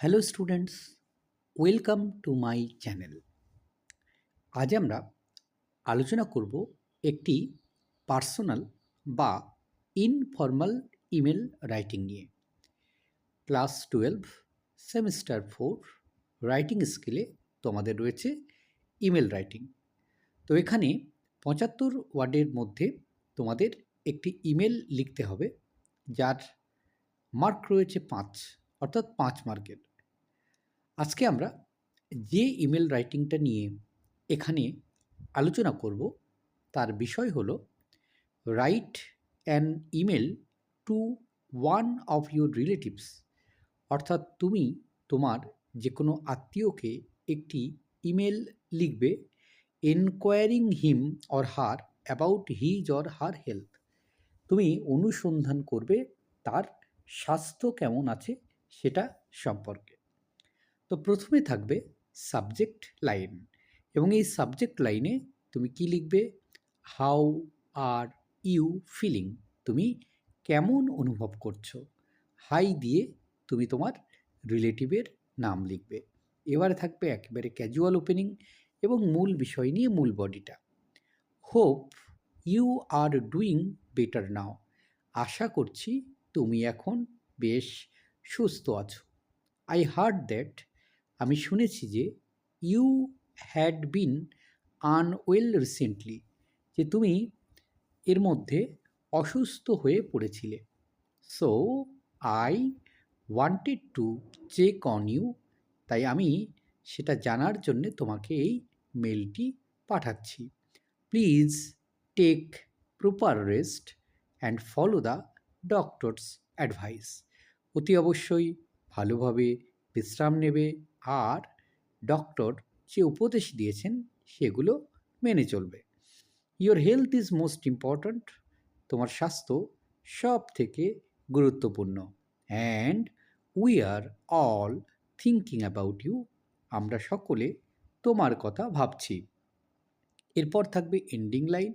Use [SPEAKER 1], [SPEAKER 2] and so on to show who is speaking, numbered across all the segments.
[SPEAKER 1] Hello students, welcome to my channel. আজ আমরা আলোচনা করব একটি পার্সোনাল বা ইনফর্মাল ইমেল রাইটিং নিয়ে। Class twelve, semester four, writing স্কিলে তোমাদের রয়েছে ইমেল রাইটিং। তো এখানে পঁচাত্তর ওয়ার্ডের মধ্যে তোমাদের একটি ইমেল লিখতে হবে, যার মার্ক রয়েছে পাঁচ, অর্থাৎ পাঁচ মার্কের। আজকে আমরা যে ইমেল রাইটিংটা নিয়ে এখানে আলোচনা করব, তার বিষয় হলো write an email to one of your relatives অর্থাৎ তুমি তোমার যে কোনো আত্মীয়কে একটি ইমেল লিখবে enquiring him or her about his or her health তুমি অনুসন্ধান করবে, তার স্বাস্থ্য কেমন আছে সেটা সম্পর্কে। তো প্রথমে থাকবে সাবজেক্ট লাইন এবং এই সাবজেক্ট লাইনে তুমি কি লিখবে? How are you feeling? তুমি কেমন অনুভব করছ? হাই দিয়ে তুমি তোমার রিলেটিভের নাম লিখবে। এবারে থাকবে একেবারে ক্যাজুয়াল ওপেনিং এবং মূল বিষয় নিয়ে মূল বডিটা। Hope you are doing better now আশা করছি তুমি এখন বেশ সুস্থ আছো। আই হার্ড দ্যাট আমি শুনেছি যে you had been unwell recently, যে তুমি এর মধ্যে অসুস্থ হয়ে পড়েছিলে। So, I wanted to check on you, তাই আমি সেটা জানার জন্যে তোমাকে এই মেলটি পাঠাচ্ছি। Please take proper rest and follow the doctor's advice. অতি অবশ্যই ভালোভাবে বিশ্রাম নেবে আর ডক্টর যে উপদেশ দিয়েছেন সেগুলো মেনে চলবে। Your health is most important তোমার স্বাস্থ্য সব থেকে গুরুত্বপূর্ণ। And we are all thinking about you আমরা সকলে তোমার কথা ভাবছি। এরপর থাকবে ending line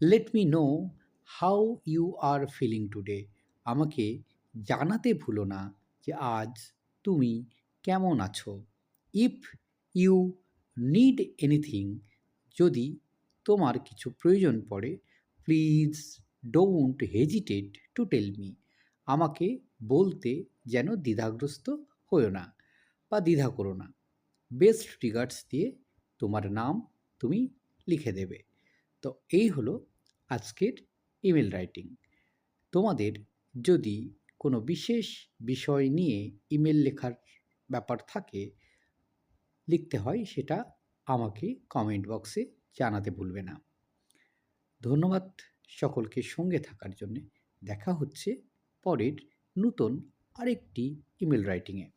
[SPEAKER 1] let me know how you are feeling today আমাকে জানাতে ভুলো না যে আজ তুমি কেমন আছো? ইফ ইউ নিড এনিথিং যদি তোমার কিছু প্রয়োজন পড়ে please don't hesitate to tell me আমাকে বলতে যেন দ্বিধাগ্রস্ত হও না বা দ্বিধা করো না। বেস্ট রিগার্ডস দিয়ে তোমার নাম তুমি লিখে দেবে। তো এই হলো আজকের ইমেল রাইটিং তোমাদের যদি কোনো বিশেষ বিষয় নিয়ে ইমেল লেখার ব্যাপার থাকে, লিখতে হয় সেটা আমাকে কমেন্ট বক্সে জানাতে ভুলবে না। ধন্যবাদ সকলকে সঙ্গে থাকার জন্যে। দেখা হচ্ছে পরের নূতন আরেকটি ইমেল রাইটিংয়ে।